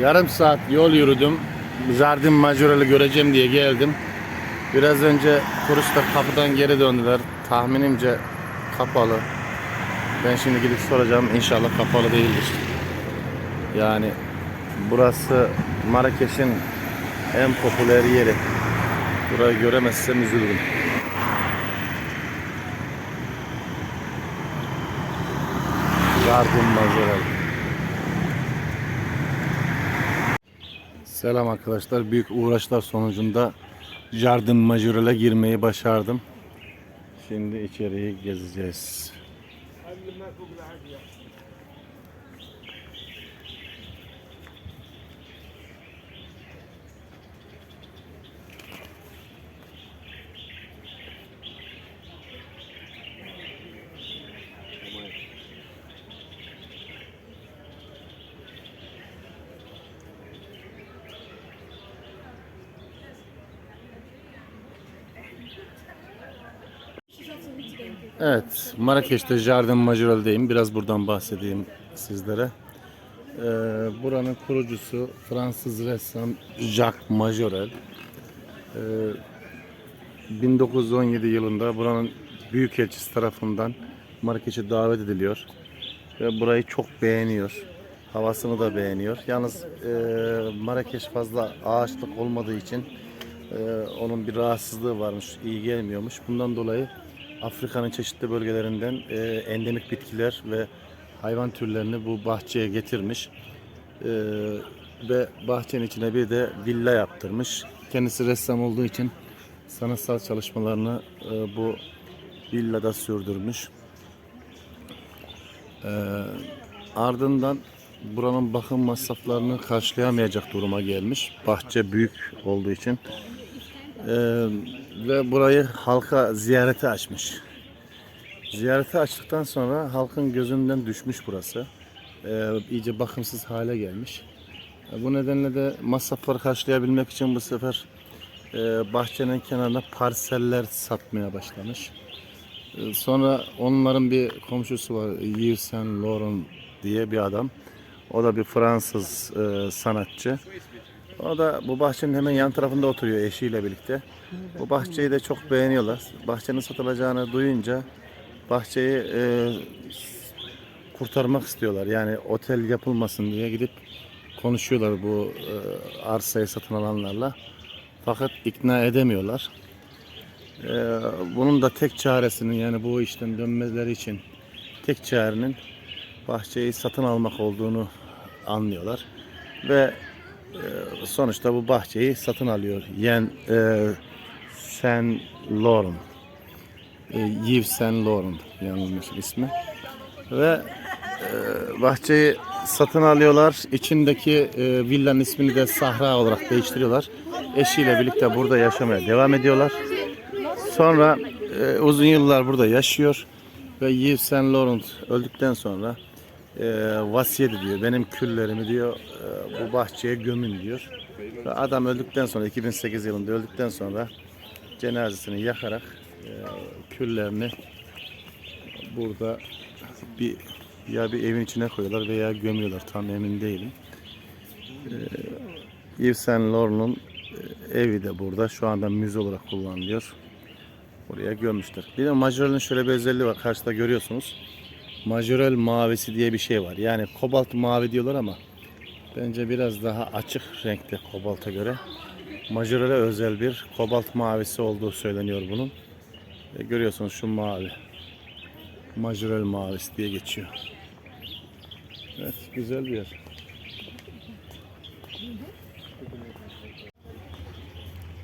Yarım saat yol yürüdüm. Jardin Majorel'i göreceğim diye geldim. Biraz önce turistler kapıdan geri döndüler. Tahminimce kapalı. Ben şimdi gidip soracağım. İnşallah kapalı değildir. Yani burası Marrakeş'in en popüler yeri. Burayı göremezsem üzülürüm. Jardin Majorel. Selam arkadaşlar. Büyük uğraşlar sonucunda Jardin Majorel'e girmeyi başardım. Şimdi içeriği gezeceğiz. Evet, Marrakeş'te Jardin Majorel'deyim. Biraz buradan bahsedeyim sizlere. Ee, buranın kurucusu Fransız ressam Jacques Majorel. Ee, 1917 yılında buranın büyükelçisi tarafından Marrakeş'e davet ediliyor. Ve burayı çok beğeniyor. Havasını da beğeniyor. Yalnız e, Marrakeş fazla ağaçlık olmadığı için e, onun bir rahatsızlığı varmış, iyi gelmiyormuş. Bundan dolayı Afrika'nın çeşitli bölgelerinden e, endemik bitkiler ve hayvan türlerini bu bahçeye getirmiş. E, ve bahçenin içine bir de villa yaptırmış. Kendisi ressam olduğu için sanatsal çalışmalarını e, bu villada sürdürmüş. E, ardından buranın bakım masraflarını karşılayamayacak duruma gelmiş. Bahçe büyük olduğu için. Ee, ve burayı halka ziyarete açmış. Ziyarete açtıktan sonra halkın gözünden düşmüş burası. Ee, iyice bakımsız hale gelmiş. Ee, bu nedenle de masrafları karşılayabilmek için bu sefer e, bahçenin kenarına parseller satmaya başlamış. Ee, sonra onların bir komşusu var Yves Saint Laurent diye bir adam. O da bir Fransız e, sanatçı. O da bu bahçenin hemen yan tarafında oturuyor eşiyle birlikte. Bu bahçeyi de çok beğeniyorlar. Bahçenin satılacağını duyunca bahçeyi e, kurtarmak istiyorlar. Yani otel yapılmasın diye gidip konuşuyorlar bu e, arsayı satın alanlarla. Fakat ikna edemiyorlar. E, bunun da tek çaresinin yani bu işten dönmeleri için tek çarenin bahçeyi satın almak olduğunu anlıyorlar. Ve sonuçta bu bahçeyi satın alıyor. Yen e, Saint Laurent. E, Yves Saint Laurent yanılmış ismi. Ve e, bahçeyi satın alıyorlar. İçindeki e, villanın ismini de Sahra olarak değiştiriyorlar. Eşiyle birlikte burada yaşamaya devam ediyorlar. Sonra e, uzun yıllar burada yaşıyor ve Yves Saint Laurent öldükten sonra e, vasiyet ediyor. Benim küllerimi diyor e, bu bahçeye gömün diyor. Ve adam öldükten sonra 2008 yılında öldükten sonra cenazesini yakarak e, küllerini burada bir ya bir evin içine koyuyorlar veya gömüyorlar tam emin değilim. E, Yves Saint Laurent'un e, evi de burada şu anda müze olarak kullanılıyor. Buraya gömmüşler. Bir de Majorel'in şöyle bir özelliği var. Karşıda görüyorsunuz. Majorel mavisi diye bir şey var. Yani kobalt mavi diyorlar ama bence biraz daha açık renkte kobalta göre. Majorel'e özel bir kobalt mavisi olduğu söyleniyor bunun. Ve görüyorsunuz şu mavi. Majorel mavisi diye geçiyor. Evet güzel bir yer.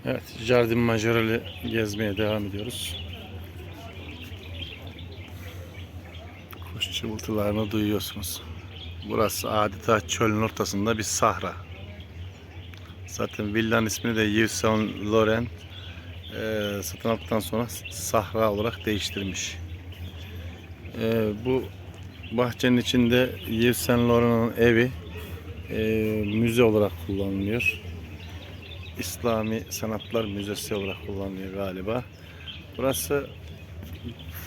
Evet Jardin Majorel'i gezmeye devam ediyoruz. Çıvıltılarını duyuyorsunuz. Burası adeta çölün ortasında bir sahra. Zaten villanın ismini de Yves Saint Laurent e, satın aldıktan sonra sahra olarak değiştirmiş. E, bu bahçenin içinde Yves Saint Laurent'ın evi e, müze olarak kullanılıyor. İslami Sanatlar Müzesi olarak kullanılıyor galiba. Burası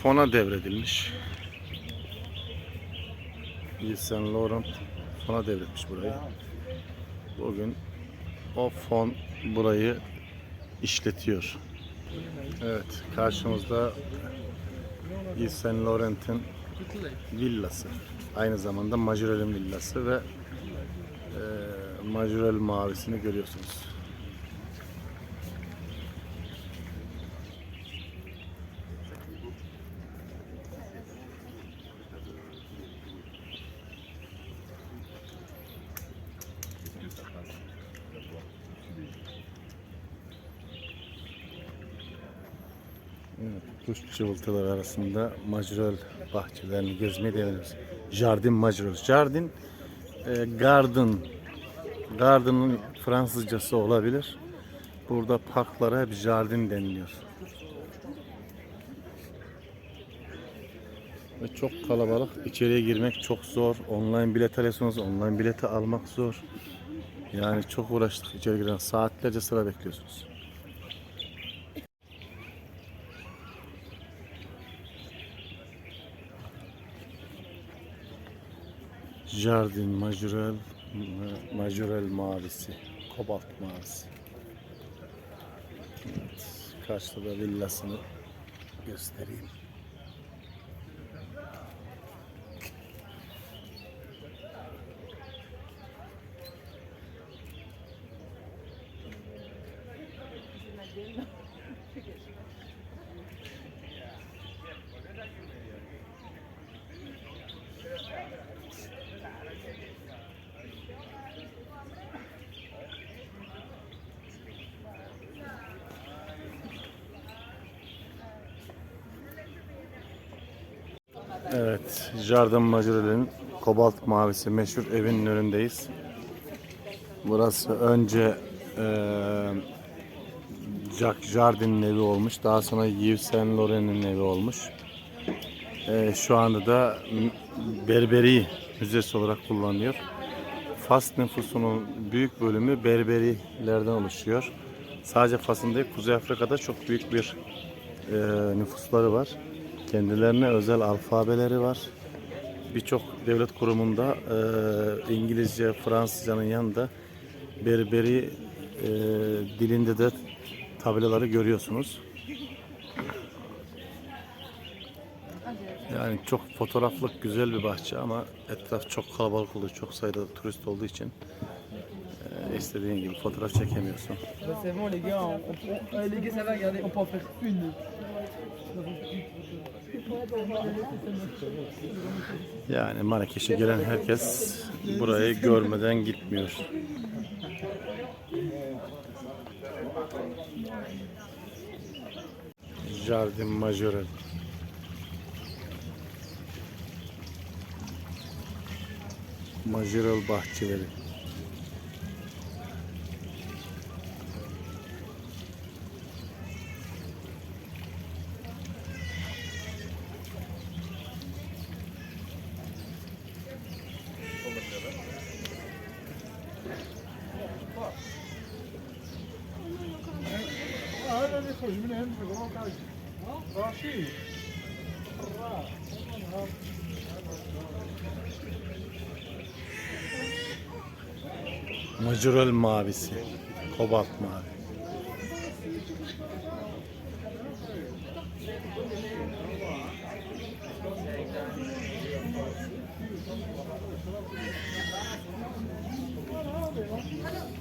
fona devredilmiş. Yves Saint Laurent fona devretmiş burayı. bugün o fon burayı işletiyor. Evet, karşımızda Yves Saint Laurent'in villası. Aynı zamanda Majorel'in villası ve e, Majorel mavisini görüyorsunuz. Evet, kuş cıvıltıları arasında Majorel bahçelerini gezmeye deniyoruz. Jardin Majorel. Jardin e, garden. Garden'ın Fransızcası olabilir. Burada parklara hep jardin deniliyor. Ve çok kalabalık. İçeriye girmek çok zor. Online bilet alıyorsunuz. Online bileti almak zor. Yani çok uğraştık içeri giren. Saatlerce sıra bekliyorsunuz. Jardin Majorel Majorel mavisi. Kobalt mavisi. Evet, karşıda da villasını göstereyim. Evet, Jardin Majorel'in kobalt mavisi meşhur evinin önündeyiz. Burası önce eee Jacques Jardin'in evi olmuş. Daha sonra Yves Saint Laurent'in evi olmuş. Eee, şu anda da Berberi Müzesi olarak kullanılıyor. Fas nüfusunun büyük bölümü Berberilerden oluşuyor. Sadece Fas'ın değil, Kuzey Afrika'da çok büyük bir e, nüfusları var. Kendilerine özel alfabeleri var. Birçok devlet kurumunda e, İngilizce, Fransızcanın yanında Berberi e, dilinde de tabelaları görüyorsunuz. Yani çok fotoğraflık güzel bir bahçe ama etraf çok kalabalık oluyor. Çok sayıda turist olduğu için e, istediğin gibi fotoğraf çekemiyorsun. Yani Marrakeş'e gelen herkes burayı görmeden gitmiyor. Jardin Majorel. Majorel bahçeleri. Majorel mavisi. Kobalt mavi. I think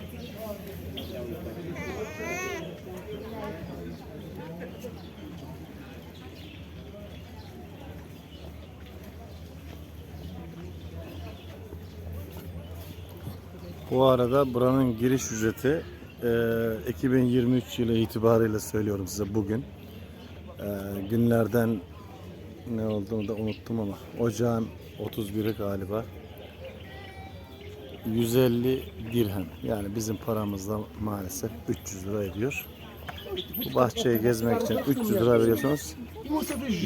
Bu arada buranın giriş ücreti e, 2023 yılı itibariyle söylüyorum size bugün. E, günlerden ne olduğunu da unuttum ama ocağın 31'i galiba. 150 dirhem. Yani bizim paramızda maalesef 300 lira ediyor. Bu bahçeyi gezmek için 300 lira veriyorsunuz.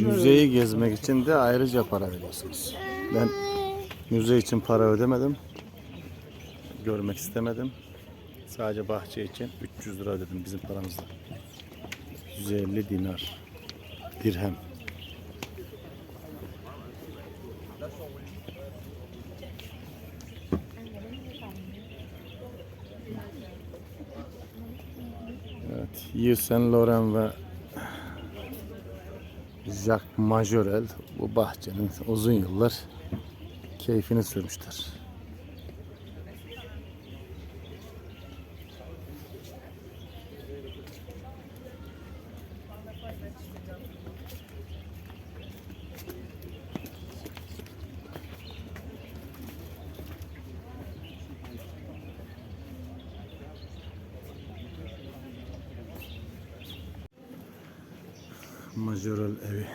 Müzeyi gezmek için de ayrıca para veriyorsunuz. Ben müze için para ödemedim. Görmek istemedim. Sadece bahçe için 300 lira ödedim bizim paramızda. 150 dinar. Dirhem. Evet, Yves Saint Laurent ve Jacques Majorel bu bahçenin uzun yıllar keyfini sürmüşler. Majorel evi.